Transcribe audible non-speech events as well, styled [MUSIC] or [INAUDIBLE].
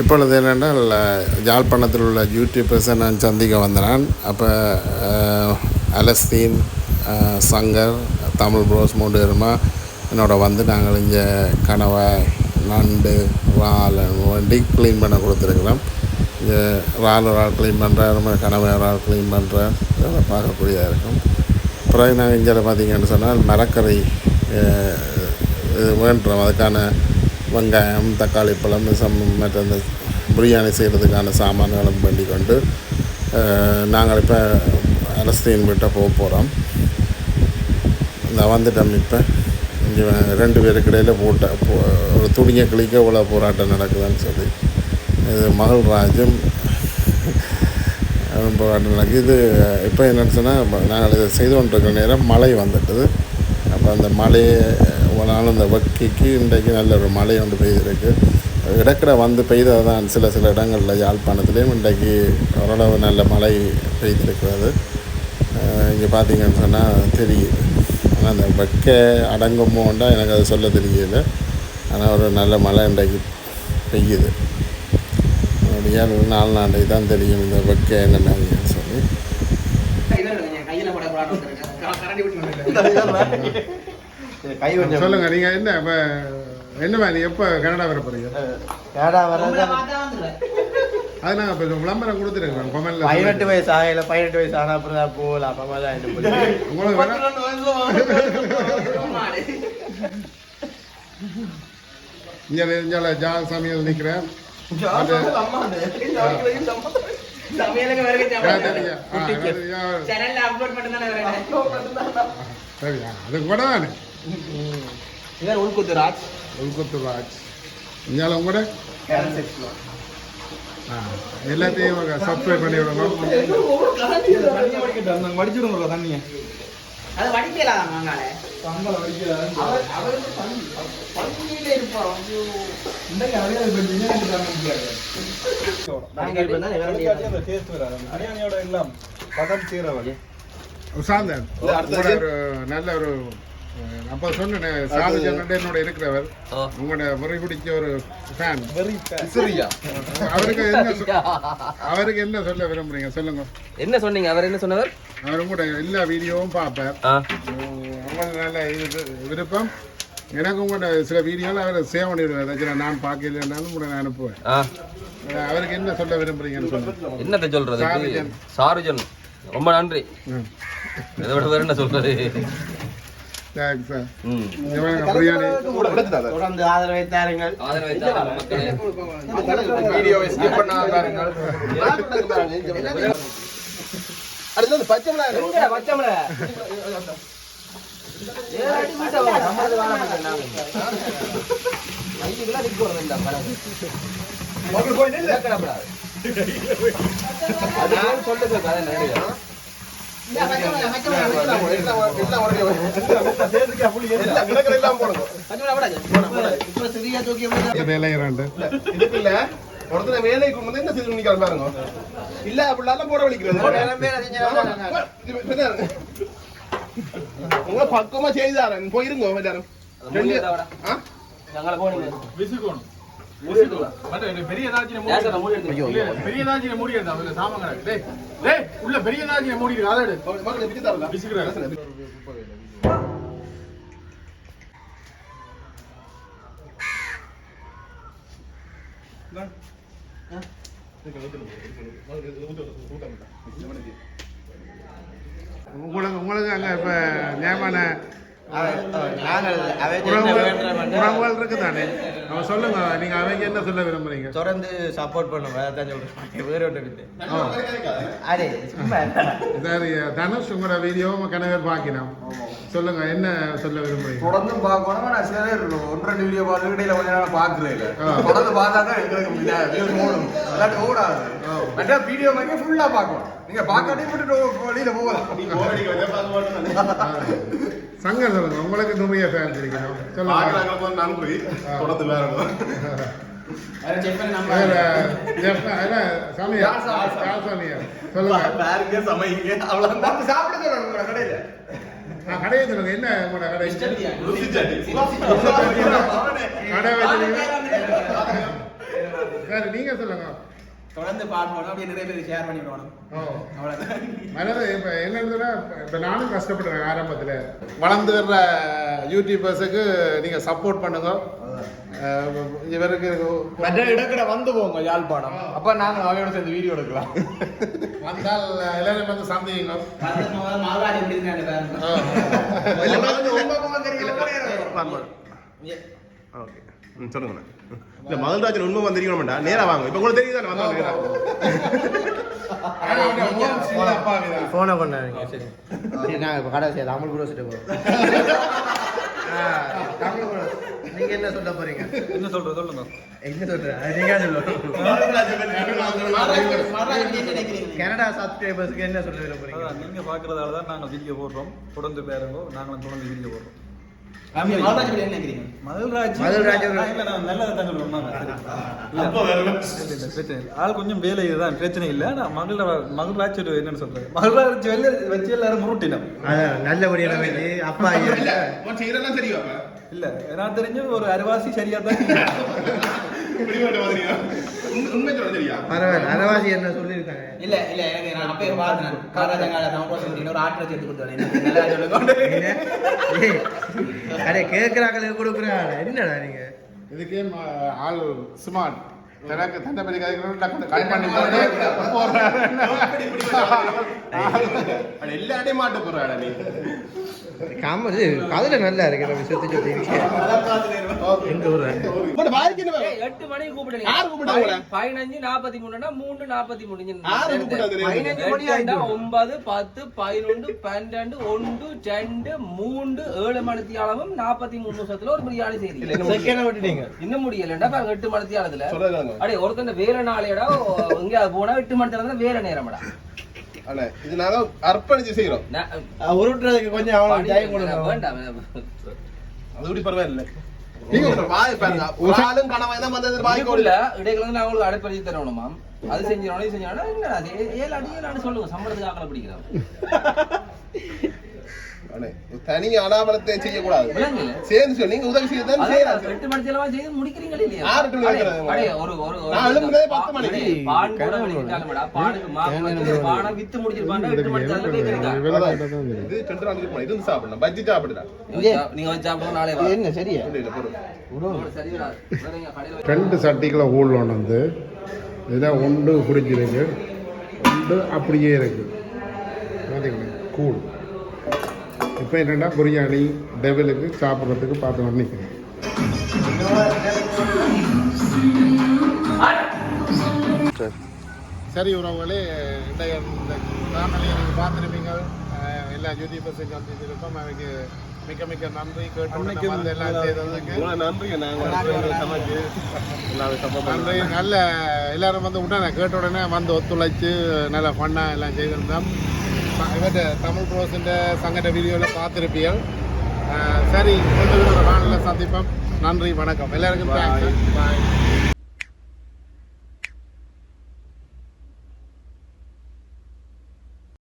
இப்பொழுது என்னென்னா யாழ்ப்பாணத்தில் உள்ள யூடியூபர்ஸை நான் சந்திக்க வந்தேன். அப்போ அலஸ்தீன் சங்கர் தமிழ் ப்ரோஸ் மூன்று பேருமா என்னோட வந்து நாங்கள் இங்கே கனவை நண்டு இறால் வண்டி க்ளீன் பண்ண கொடுத்துருக்குறோம். இங்கே இறால் ஒரு ஆள் க்ளீன் பண்ணுறேன் கனவை ஒரு ஆள் க்ளீன் பண்ணுறேன் இதெல்லாம் பார்க்கக்கூடியதாக இருக்கும். பிறகு நாங்கள் இங்கே பார்த்தீங்கன்னு சொன்னால் மரக்கறி இது வேண்டுறோம். அதுக்கான வெங்காயம் தக்காளி பழம் சம் மற்ற இந்த பிரியாணி செய்கிறதுக்கான சாமான்களும் பண்ணி கொண்டு நாங்கள் இப்போ அரசின் வீட்டை போக போகிறோம் இந்த வந்துட்டோம் இப்போ. இங்கே ரெண்டு பேருக்கு இடையில் போட்ட போ- ஒரு துணியை கிளிக்க இவ்வளோ போராட்டம் நடக்குதுன்னு சொல்லி. இது மகள்ராஜும் ராஜும் போராட்டம் நடக்குது இது இப்போ என்னன்னு சொன்னால் நாங்கள் இதை செய்து கொண்டிருக்கிற நேரம் மழை வந்துட்டுது. அப்போ அந்த மழையை நாள் அந்த வக்கிக்கு இன்றைக்கு நல்ல ஒரு மழை ஒன்று பெய்திருக்கு. இடக்கிட வந்து பெய்தது தான் சில சில இடங்களில் யாழ்ப்பாணத்துலேயும் இன்றைக்கு ஓரளவு நல்ல மழை பெய்திருக்கிறது. இங்கே பார்த்தீங்கன்னு சொன்னால் தெரியுது. ஆனால் அந்த வெக்க அடங்குமோண்டா எனக்கு அது சொல்ல தெரியல. ஆனால் ஒரு நல்ல மழை இன்றைக்கு பெய்யுது. அப்படியா நாலு நாளைக்கு தான் தெரியும் இந்த வெக்க என்னென்னு சொல்லி. கை கொஞ்சம் சொல்லுங்கள் நீங்கள் என்ன இப்போ என்ன மாதிரி எப்போ கனடா வர போகிறீங்க கேடா வர்றது அது நாங்கள் இப்போ விளம்பரம் கொடுத்துருக்கோம் பதினெட்டு கொமெண்டில் வயசு ஆகல பதினெட்டு வயசு ஆனா அப்புறம் தான் போகலாம் அப்பமா தான் உங்களுக்கு இங்கே இங்கே ஜா சமையல் நிற்கிறேன் அது கூட தானே இவர் உள்குத்து ராஜ் உள்குத்து ராஜ் இங்கே உங்களோட ஆ எல்லாத்தையும் சப்ஸ்கிரைப் பண்ணி விடணும் வடிச்சுடுங்க தண்ணியை அது வடிக்கலாம் வாங்கால நாங்க இப்ப தான் சாந்தன் உங்களோட ஒரு நல்ல ஒரு அப்ப சொன்னேன் என்னோட இருக்கிறவர். உங்களோட முறை பிடிச்ச ஒரு ஃபேன் அவருக்கு என்ன அவருக்கு என்ன சொல்ல விரும்புறீங்க? சொல்லுங்க. என்ன சொன்னீங்க? அவர் என்ன சொன்னவர்? அவர் உங்களோட எல்லா வீடியோவும் பார்ப்பார். இது விருப்பம். எனக்கு உங்களோட சில வீடியோவில் அவர் சேவ் ஏதாச்சும் நான் பார்க்கலன்னாலும் உங்களை நான் அனுப்புவேன். அவருக்கு என்ன சொல்ல விரும்புறீங்கன்னு சொல்லுங்க. என்னத்தை சொல்றது? சாருஜன். சாருஜன் ரொம்ப நன்றி. இதை விட வேற என்ன சொல்றது? Thanks sir. பிரியாணி. தொடர்ந்து ஆதரவை தாருங்கள். ஆதரவை மக்களே. சொல்லுங்க கதை நிறைய வேலையிறாண்டு இதுக்குல்ல உடத்துல வேலை கொண்டு என்ன செய்து நினைக்கிற பாருங்க இல்ல அப்படிலாம் போட வலிக்கிறது உங்களை பக்குவமா செய்தாரன் போயிருங்க எல்லாரும் ரெண்டு பெரிய மூடி எடுத்து சாமான் கிடக்கு. டேய் டேய் உள்ள பெரிய மூடி இருக்கு அதை எடு. பிசுக்குறாரு. உங்களுக்கு உங்களுக்கு அங்கே இப்போ நியமன உறவுகள் இருக்கு தானே அவன் சொல்லுங்க நீங்க அவங்க என்ன சொல்ல விரும்புறீங்க? தொடர்ந்து சப்போர்ட் பண்ணுவோம் அதான் சொல்றேன். வேற ஒன்று இல்லை. அரே சும்மா. சரி தனுஷ் உங்களோட வீடியோ கணவர் பார்க்கணும் சொல்லுங்க என்ன சொல்ல விரும்புறீங்க? தொடர்ந்து பார்க்கணும் ஆனா சில பேர் ஒன்று ரெண்டு வீடியோ பார்த்து இடையில கொஞ்ச நேரம். தொடர்ந்து பார்த்தா தான் எங்களுக்கு ஓடும். இல்லாட்டி ஓடாது. மற்ற வீடியோ மாதிரி ஃபுல்லா பார்க்கணும். நீங்க பார்க்காட்டி விட்டுட்டு வெளியில போகலாம். சங்கர் சொல்லுங்க உங்களுக்கு நிறைய ஃபேன்ஸ் இருக்கணும். சொல்லுங்க. நன்றி. தொடர்ந்து வேற கடையை சொல்லுங்க. என்ன உங்களோட கடை? கடை நீங்க சொல்லுங்க. தொடர்ந்து பார்க்கணும் அப்படியே நிறைய பேருக்கு ஷேர் பண்ணி விடணும். ஓ. அவ்வளவுதான். மனது இப்போ என்னன்னா இப்போ நானும் கஷ்டப்படுறேன் ஆரம்பத்தில். வளர்ந்து வர்ற யூடியூபர்ஸுக்கு நீங்கள் சப்போர்ட் பண்ணுங்க இவருக்கு மற்ற இடக்கட வந்து போங்க யாழ்ப்பாணம். அப்ப நாங்க அவையோட சேர்ந்து வீடியோ எடுக்கலாம். வந்தால் எல்லாரும் வந்து சந்திங்க இருக்காங்க பாருங்க. ஓகே. சொல்லுங்கண்ணா இல்ல மகன்ராஜன் உண்மை வந்திருக்கணும்டா நேரா வாங்க. இப்ப கூட தெரியுது? தானே வந்து போனை கொண்டாடுங்க சரி. நான் இப்போ கடை செய்யலாம் அமல் கூட போகிறோம் நீங்க என்ன சொல்ல போறீங்க? என்ன சொல்றது? சொல்லுங்க. என்ன சொல்றேன் அது நீங்க சொல்லணும் கனடா சப்ஸ்கிரைபர்ஸ்க்கு என்ன சொல்ல போறீங்க நீங்க பாக்குறதால தான் நாங்க வீடியோ போடுறோம். தொடர்ந்து பாருங்க நாங்களும் தொடர்ந்து வீடியோ போடுறோம். ஆள் கொஞ்சம் வேலை இதுதான் பிரச்சனை இல்ல. நான் மகள ஒரு என்னன்னு சொல்றேன் மகளாட்சி வெளில வச்சு எல்லாரும் முருட்டினோம். அப்பா இல்ல நான் தெரிஞ்சு ஒரு அரைவாசி சரியா தான் அரவாசி என்ன சொல்லியிருக்காங்க? இல்ல இல்ல எனக்கு நான் அப்பயே பார்த்தேன் காராஜங்கால தமிழ் ஒரு ஆட்டு வச்சு எடுத்து அடே கேட்குறாங்களே கொடுக்குறேன் என்னடா நீங்க? இதுக்கே ஆள் ஸ்மார்ட் எனக்கு தண்டை போட்டு போடுறேன் அட எல்லாரையும் மாட்ட போறாடா நீ. காம இது கதையில நல்லா இருக்கு நம்ம சுத்தி சுத்தி இருக்கு. எங்க எட்டு மணிக்கு கூப்பிடுங்க யாரு கூப்பிட்டாங்க? பதினஞ்சு நாற்பத்தி மூணுனா மூணு நாற்பத்தி மூணு? பதினஞ்சு ஒன்பது பத்து பதினொன்று பன்னெண்டு ஒன்று ரெண்டு மூன்று ஏழு மணித்தி அளவும் நாற்பத்தி மூணு நிமிஷத்துல ஒரு பிரியாணி செய்தி இன்னும் முடியலண்டா பாருங்க எட்டு மணித்தி அளத்துல அடே ஒருத்தன் வேற நாளையடா எங்கேயாவது போனா எட்டு மணி நேரம் வேற நேரம்டா. அண்ணே இது நாங்க அர்ப்பணிச்சு செய்யறோம் உருட்டுறதுக்கு கொஞ்சம் அவனுக்கு டைம் கொடுங்க. வேண்டாம். அது கூட பரவாயில்ல. [LAUGHS] அது அது ஏ- ஏழு அடி ஏழு அடி சொல்லுங்க. சம்பளத்துக்கு ஆக்கல பிடிக்கிறோம் [LAUGHS] தனி அனாமலத்தை செய்யக்கூடாது. விளங்குல? சேர்ந்து சொல்லி நீங்க உதவி செய்ய செய்யலாம் எட்டு மணி செலவா செய்து முடிக்கிறீங்களா இல்லையா? யார் எட்டு மணி அடே, வைக்கிறது? அடே, ஒரு ஒரு ஒரு- நான் எழும்புறதே பத்து மணிக்கு. அடே, பான் கூட வெளியிட்டாலுமேடா, பானுக்கு மாவு வந்து பானை வித்து முடிச்சிருப்பான்டா, எட்டு மணி செலவு கேக்குறீங்க. இது ரெண்டு நாள் சாப்பிடணும் பஜ்ஜி சாப்பிடலாம் நீங்க வச்சா- நீங்க வச்சு சாப்பிடுங்க, நாளே வா. என்ன சரியா? இல்ல பொருள் ரெண்டு சட்டிக்குள்ள ஊழல் ஒன்று வந்து இதில் ஒன்று பிடிச்சிருக்கு ஒன்று அப்படியே இருக்கு. பார்த்தீங்களா கூழ். இப்போ என்னென்னா பிரியாணி டெவலுக்கு சாப்பிட்றதுக்கு பார்த்து நிற்கிறேன் சரி. உறவுகளே இந்த இந்த காணொலியை நீங்கள் பார்த்துருப்பீங்க. எல்லா யூடியூபர்ஸையும் சந்திச்சிருக்கோம் அவைக்கு மிக்க மிக்க நன்றி. கேட்டு எல்லாம் செய்ததுக்கு. சப்போர்ட் நன்றி. நல்ல எல்லாரும் வந்து உடனே கேட்ட உடனே வந்து ஒத்துழைச்சு நல்ல ஃபன்னாக எல்லாம் செய்திருந்தோம். இவற்ற தமிழ் ப்ரோஸிൻ്റെ சங்கட வீடியோவில் பார்த்துருப்பீர்கள் சரி இன்னொரு ஒரு நாளில் சந்திப்போம். நன்றி வணக்கம். எல்லாருக்கும் பாய்